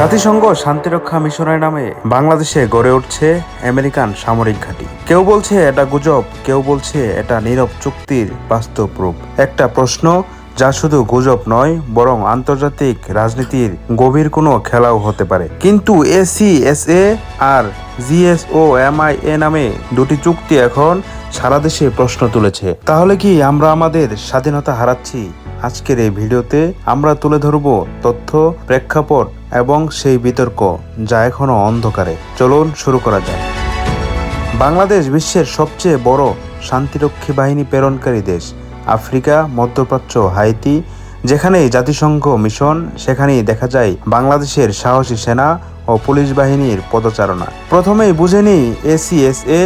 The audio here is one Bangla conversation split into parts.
জাতিসংঘ শান্তিরক্ষা মিশনের নামে বাংলাদেশে গড়ে উঠছে আমেরিকান সামরিক ঘাঁটি। কেউ বলছে এটা গুজব, কেউ বলছে এটা নীরব চুক্তির বাস্তব রূপ একটা প্রশ্ন, যা শুধু গুজব নয়, বরং আন্তর্জাতিক রাজনীতির গভীর কোনো খেলাও হতে পারে। কিন্তু এসিএসএ আর জিএসও এমআইএ নামে দুটি চুক্তি এখন সারা দেশে প্রশ্ন তুলেছে। তাহলে কি আমরা আমাদের স্বাধীনতা হারাচ্ছি? আজকের এই ভিডিওতে আমরা তুলে ধরব তথ্য, প্রেক্ষাপট এবং সেই বিতর্ক যা এখনও অন্ধকারে। চলুন শুরু করা যায় বাংলাদেশ বিশ্বের সবচেয়ে বড় শান্তিরক্ষী বাহিনী প্রেরণকারী দেশ, আফ্রিকা, মধ্যপ্রাচ্য, হাইতি, যেখানেই জাতিসংঘ মিশন, সেখানেই দেখা যায় বাংলাদেশের সাহসী সেনা ও পুলিশ বাহিনীর পদচারণা। প্রথমেই বুঝে নিই এসিএসএ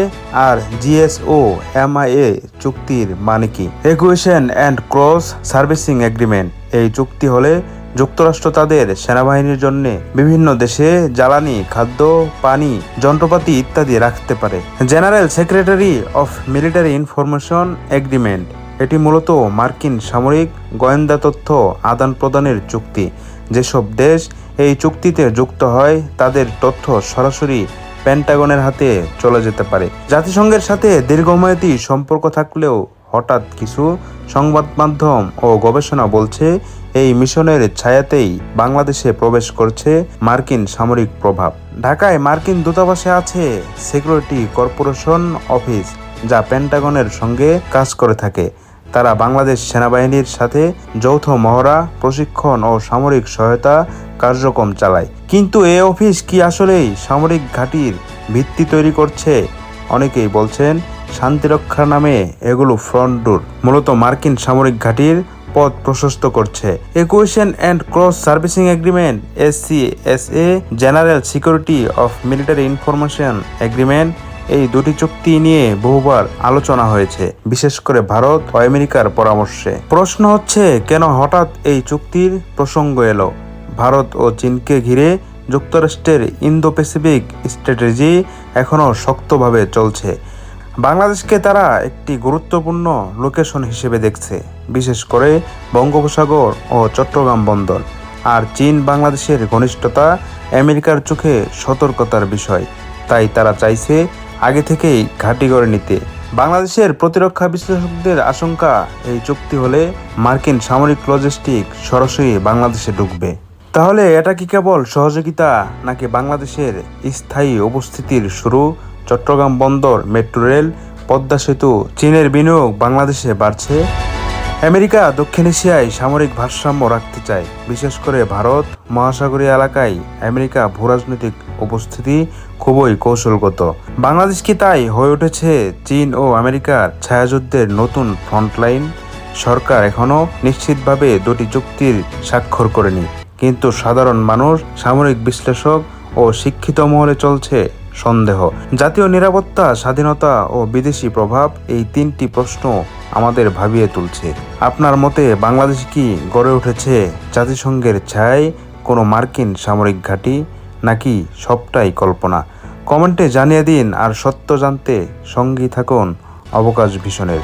আর জিএসও এমআইএ চুক্তির মানে কি। Acquisition and cross servicing agreement এই চুক্তি হলে যুক্তরাষ্ট্র তাদের সেনাবাহিনীর জন্য বিভিন্ন দেশে জ্বালানি, খাদ্য, পানি, যন্ত্রপাতি ইত্যাদি রাখতে পারে। General secretary of military information agreement এটি মূলত মার্কিন সামরিক গোয়েন্দা তথ্য আদান প্রদানের চুক্তি। যেসব দেশ এই চুক্তিতে যুক্ত হয় তাদের তথ্য সরাসরি পেন্টাগনের হাতে চলে যেতে পারে। জাতিসংঘের সাথে দীর্ঘমেয়াদী সম্পর্ক থাকলেও হঠাৎ কিছু সংবাদ মাধ্যম ও গবেষণা বলছে, এই মিশনের ছায়াতেই বাংলাদেশে প্রবেশ করছে মার্কিন সামরিক প্রভাব। ঢাকায় মার্কিন দূতাবাসে আছে সিকিউরিটি কর্পোরেশন অফিস, যা পেন্টাগনের সঙ্গে কাজ করে থাকে। তারা বাংলাদেশ সেনাবাহিনীর সাথে যৌথ মহড়া, প্রশিক্ষণ ও সামরিক সহায়তা কার্যক্রম চালায়। কিন্তু এ অফিস কি আসলেই সামরিক ঘাঁটির ভিত্তি তৈরি করছে? অনেকেই বলছেন শান্তিরক্ষার নামে এগুলো ফ্রন্ট ডোর। মূলত মার্কিন সামরিক ঘাঁটির পথ প্রশস্ত করছে। Acquisition and cross servicing agreement S C S A general security of military information agreement এই দুটি চুক্তি নিয়ে বহুবার আলোচনা হয়েছে, বিশেষ করে ভারত ও আমেরিকার পরামর্শে। প্রশ্ন হচ্ছে, কেন হঠাৎ এই চুক্তির প্রসঙ্গ এলো? ভারত ও চীনকে ঘিরে যুক্তরাষ্ট্রের ইন্দো প্যাসিফিক স্ট্র্যাটেজি এখনও শক্তভাবে চলছে। বাংলাদেশকে তারা একটি গুরুত্বপূর্ণ লোকেশন হিসেবে দেখছে, বিশেষ করে বঙ্গোপসাগর ও চট্টগ্রাম বন্দর। আর চীন বাংলাদেশের ঘনিষ্ঠতা আমেরিকার চোখে সতর্কতার বিষয়। তাই তারা চাইছে আগে থেকেই ঘাঁটি গড়ে নিতে। বাংলাদেশের প্রতিরক্ষা বিশ্লেষকদের আশঙ্কা, এই চুক্তি হলে মার্কিন সামরিক লজিস্টিক সরাসরি বাংলাদেশে ঢুকবে। তাহলে এটা কি কেবল সহযোগিতা, নাকি বাংলাদেশের স্থায়ী উপস্থিতির শুরু? চট্টগ্রাম বন্দর, মেট্রো রেল, পদ্মা সেতু, চীনের বিনিয়োগ বাংলাদেশে বাড়ছে? আমেরিকা দক্ষিণ এশিয়ায় সামরিক ভারসাম্য রাখতে চায়। বিশেষ করে ভারত, মহাসাগরীয় এলাকায় আমেরিকা ভূরাজনৈতিক উপস্থিতি খুবই কৌশলগত। বাংলাদেশ কি তাই হয়ে উঠেছে চীন ও আমেরিকার ছায়াযুদ্ধের নতুন ফ্রন্টলাইন? সরকার এখনও নিশ্চিতভাবে দুটি চুক্তির স্বাক্ষর করেনি। কিন্তু সাধারণ মানুষ, সামরিক বিশ্লেষক ও শিক্ষিত মহলে চলছে সন্দেহ। জাতীয় নিরাপত্তা, স্বাধীনতা ও বিদেশি প্রভাব এই তিনটি প্রশ্ন আমাদের ভাবিয়ে তুলছে। আপনার মতে বাংলাদেশ কি গড়ে উঠেছে জাতিসংঘের ছায় কোনো মার্কিন সামরিক ঘাঁটি? নাকি সবটাই কল্পনা? কমেন্টে জানিয়ে দিন আর সত্য জানতে সঙ্গী থাকুন অবকাশ ভীষণের।